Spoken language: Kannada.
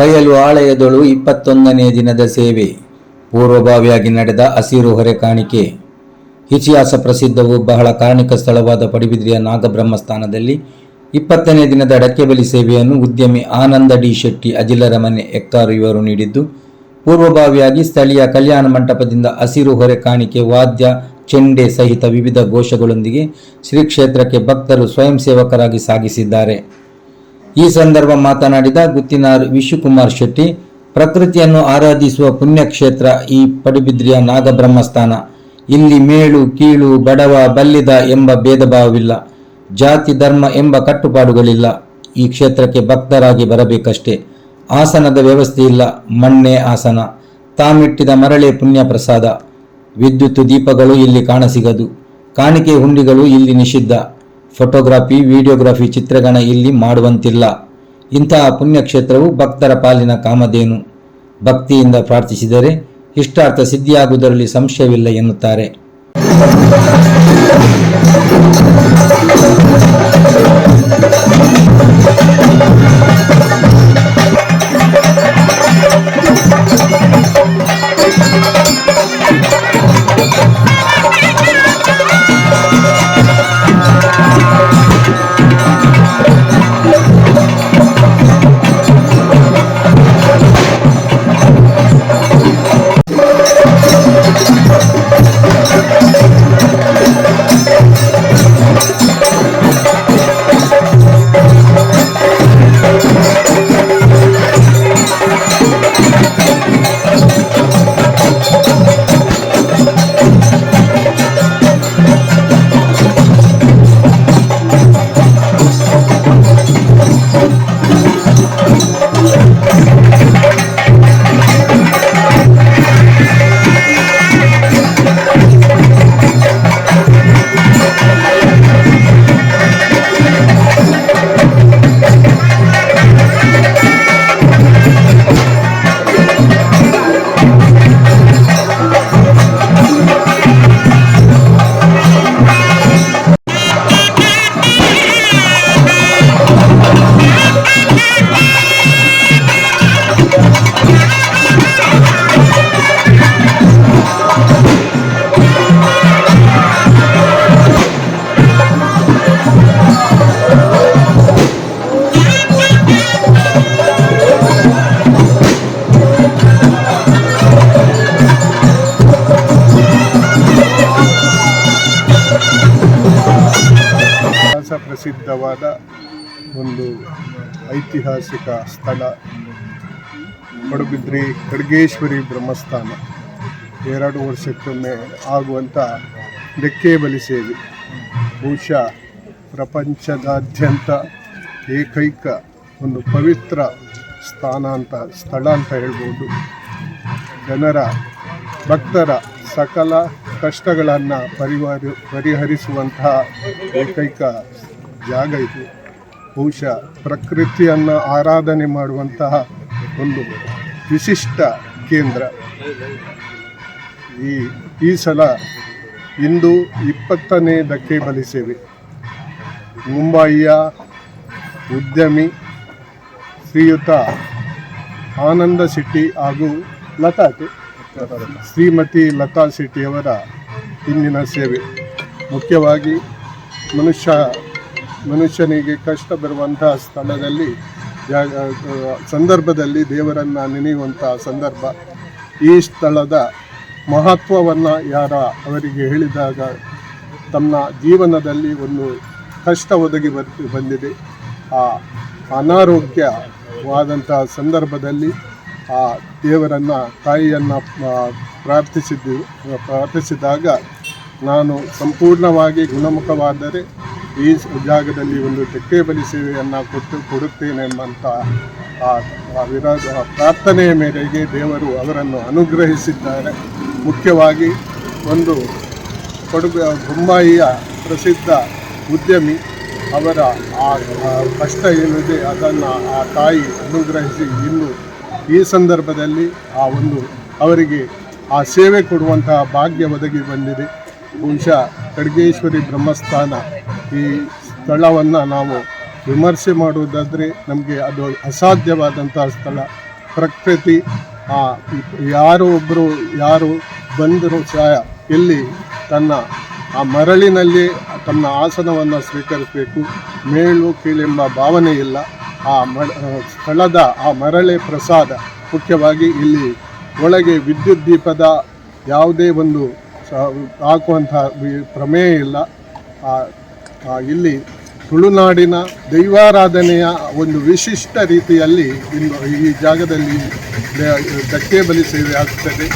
ಬಯಲು ಆಲಯದೊಳು ಇಪ್ಪತ್ತೊಂದನೇ ದಿನದ ಸೇವೆ. ಪೂರ್ವಭಾವಿಯಾಗಿ ನಡೆದ ಹಸಿರು ಹೊರೆ ಕಾಣಿಕೆ. ಇತಿಹಾಸ ಪ್ರಸಿದ್ಧವು ಬಹಳ ಕಾರಣಿಕ ಸ್ಥಳವಾದ ಪಡಿಬಿದ್ರಿಯ ನಾಗಬ್ರಹ್ಮಸ್ಥಾನದಲ್ಲಿ ಇಪ್ಪತ್ತನೇ ದಿನದ ಅಡಕೆಬಲಿ ಸೇವೆಯನ್ನು ಉದ್ಯಮಿ ಆನಂದ ಡಿ ಶೆಟ್ಟಿ ಅಜಿಲರ ಮನೆ ಎಕ್ಕಾರು ಇವರು ನೀಡಿದ್ದು, ಪೂರ್ವಭಾವಿಯಾಗಿ ಸ್ಥಳೀಯ ಕಲ್ಯಾಣ ಮಂಟಪದಿಂದ ಹಸಿರು ಹೊರೆ ಕಾಣಿಕೆ, ವಾದ್ಯ, ಚೆಂಡೆ ಸಹಿತ ವಿವಿಧ ಘೋಷಗಳೊಂದಿಗೆ ಶ್ರೀ ಕ್ಷೇತ್ರಕ್ಕೆ ಭಕ್ತರು ಸ್ವಯಂ ಸೇವಕರಾಗಿ ಸಾಗಿಸಿದ್ದಾರೆ. ಈ ಸಂದರ್ಭ ಮಾತನಾಡಿದ ಗುತ್ತಿನಾರ್ ವಿಶ್ವಕುಮಾರ್ ಶೆಟ್ಟಿ, ಪ್ರಕೃತಿಯನ್ನು ಆರಾಧಿಸುವ ಪುಣ್ಯಕ್ಷೇತ್ರ ಈ ಪಡುಬಿದ್ರಿಯ ನಾಗಬ್ರಹ್ಮಸ್ಥಾನ. ಇಲ್ಲಿ ಮೇಳು, ಕೀಳು, ಬಡವ, ಬಲ್ಲಿದ ಎಂಬ ಭೇದಭಾವವಿಲ್ಲ. ಜಾತಿ, ಧರ್ಮ ಎಂಬ ಕಟ್ಟುಪಾಡುಗಳಿಲ್ಲ. ಈ ಕ್ಷೇತ್ರಕ್ಕೆ ಭಕ್ತರಾಗಿ ಬರಬೇಕಷ್ಟೇ. ಆಸನದ ವ್ಯವಸ್ಥೆ ಇಲ್ಲ. ಮಣ್ಣೆ ಆಸನ. ತಾಮಿಟ್ಟಿದ ಮರಳೆ ಪುಣ್ಯ ಪ್ರಸಾದ ವಿದ್ಯುತ್ ದೀಪಗಳು ಇಲ್ಲಿ ಕಾಣಸಿಗದು. ಕಾಣಿಕೆ ಹುಂಡಿಗಳು ಇಲ್ಲಿ ನಿಷಿದ್ಧ. ಫೋಟೋಗ್ರಫಿ ವಿಡಿಯೋಗ್ರಾಫಿ ಚಿತ್ರಗಣ ಇಲ್ಲಿ ಮಾಡುವಂತಿಲ್ಲ. ಇಂತಹ ಪುಣ್ಯಕ್ಷೇತ್ರವು ಭಕ್ತರ ಪಾಲಿನ ಕಾಮಧೇನು. ಭಕ್ತಿಯಿಂದ ಪ್ರಾರ್ಥಿಸಿದರೆ ಇಷ್ಟಾರ್ಥ ಸಿದ್ಧಿಯಾಗುವುದರಲ್ಲಿ ಸಂಶಯವಿಲ್ಲ ಎನ್ನುತ್ತಾರೆ. ಪ್ರಸಿದ್ಧವಾದ ಒಂದು ಐತಿಹಾಸಿಕ ಸ್ಥಳ ಪಡುಬಿದ್ರಿ ಖಡ್ಗೇಶ್ವರಿ ಬ್ರಹ್ಮಸ್ಥಾನ. ಎರಡು ವರ್ಷಕ್ಕೊಮ್ಮೆ ಆಗುವಂಥ ಬಲಿ ಸೇವೆ. ಬಹುಶಃ ಪ್ರಪಂಚದಾದ್ಯಂತ ಏಕೈಕ ಒಂದು ಪವಿತ್ರ ಸ್ಥಾನ ಅಂತ, ಸ್ಥಳ ಅಂತ ಹೇಳ್ಬೋದು. ಜನರ, ಭಕ್ತರ ಸಕಲ ಕಷ್ಟಗಳನ್ನು ಪರಿವಾರ, ಪರಿಹರಿಸುವಂತಹ ಏಕೈಕ ಜಾಗ ಇದು. ಬಹುಶಃ ಪ್ರಕೃತಿಯನ್ನು ಆರಾಧನೆ ಮಾಡುವಂತಹ ಒಂದು ವಿಶಿಷ್ಟ ಕೇಂದ್ರ. ಈ ಈ ಸಲ ಇಂದು ಇಪ್ಪತ್ತನೇ ದಕ್ಕೆ ಬಲಿಸೇವೆ ಮುಂಬಯಿಯ ಉದ್ಯಮಿ ಶ್ರೀಯುತ ಆನಂದ ಶೆಟ್ಟಿ ಹಾಗೂ ಲತಾ ಶ್ರೀಮತಿ ಲತಾ ಶೆಟ್ಟಿಯವರ ಇಂದಿನ ಸೇವೆ. ಮುಖ್ಯವಾಗಿ ಮನುಷ್ಯ ಮನುಷ್ಯನಿಗೆ ಕಷ್ಟ ಬರುವಂತಹ ಸ್ಥಳದಲ್ಲಿ ಸಂದರ್ಭದಲ್ಲಿ ದೇವರನ್ನು ನೆನೆಯುವಂತಹ ಸಂದರ್ಭ. ಈ ಸ್ಥಳದ ಮಹತ್ವವನ್ನು ಯಾರ ಅವರಿಗೆ ಹೇಳಿದಾಗ ತಮ್ಮ ಜೀವನದಲ್ಲಿ ಒಂದು ಕಷ್ಟ ಒದಗಿ ಬಂದಿದೆ. ಆ ಅನಾರೋಗ್ಯವಾದಂತಹ ಸಂದರ್ಭದಲ್ಲಿ ಆ ದೇವರನ್ನ, ತಾಯಿಯನ್ನು ಪ್ರಾರ್ಥಿಸಿದ್ದು, ಪ್ರಾರ್ಥಿಸಿದಾಗ ನಾನು ಸಂಪೂರ್ಣವಾಗಿ ಗುಣಮುಖವಾದರೆ ಈ ಜಾಗದಲ್ಲಿ ಒಂದು ತೆಕ್ಕೆ ಬಲಿ ಸೇವೆಯನ್ನು ಕೊಟ್ಟು ಕೊಡುತ್ತೇನೆ ಎಂಬಂತಹ ಆ ವಿರಾಜ ಪ್ರಾರ್ಥನೆಯ ಮೇರೆಗೆ ದೇವರು ಅವರನ್ನು ಅನುಗ್ರಹಿಸಿದ್ದಾರೆ. ಮುಖ್ಯವಾಗಿ ಒಂದು ಕೊಡುಗೆ ಬೊಮ್ಮಾಯಿಯ ಪ್ರಸಿದ್ಧ ಉದ್ಯಮಿ ಅವರ ಆ ಕಷ್ಟ ಏನಿದೆ ಅದನ್ನು ಆ ತಾಯಿ ಅನುಗ್ರಹಿಸಿ ಇನ್ನು ಈ ಸಂದರ್ಭದಲ್ಲಿ ಆ ಒಂದು ಅವರಿಗೆ ಆ ಸೇವೆ ಕೊಡುವಂತಹ ಭಾಗ್ಯ ಒದಗಿ ಬಂದಿದೆ. ಬಹುಶಃ ಖಡ್ಗೇಶ್ವರಿ ಬ್ರಹ್ಮಸ್ಥಾನ ಈ ಸ್ಥಳವನ್ನು ನಾವು ವಿಮರ್ಶೆ ಮಾಡುವುದಾದರೆ ನಮಗೆ ಅದು ಅಸಾಧ್ಯವಾದಂತಹ ಸ್ಥಳ. ಪ್ರಕೃತಿ ಆ, ಯಾರು ಒಬ್ಬರು ಯಾರು ಬಂದರೂ ಸಹ ಇಲ್ಲಿ ತನ್ನ ಆ ಮರಳಿನಲ್ಲಿ ತನ್ನ ಆಸನವನ್ನು ಸ್ವೀಕರಿಸಬೇಕು. ಮೇಲು ಕೀಳೆಂಬ ಭಾವನೆ ಇಲ್ಲ. ಆ ಸ್ಥಳದ ಆ ಮರಳೆ ಪ್ರಸಾದ ಮುಖ್ಯವಾಗಿ ಇಲ್ಲಿ ಒಳಗೆ ವಿದ್ಯುತ್ ದೀಪದ ಯಾವುದೇ ಒಂದು ಹಾಕುವಂಥ ಪ್ರಮೇಯ ಇಲ್ಲ. ಇಲ್ಲಿ ತುಳುನಾಡಿನ ದೈವಾರಾಧನೆಯ ಒಂದು ವಿಶಿಷ್ಟ ರೀತಿಯಲ್ಲಿ ಇನ್ನು ಈ ಜಾಗದಲ್ಲಿ ದಕ್ಕೆ ಬಲಿ ಸೇವೆ ಆಗ್ತದೆ.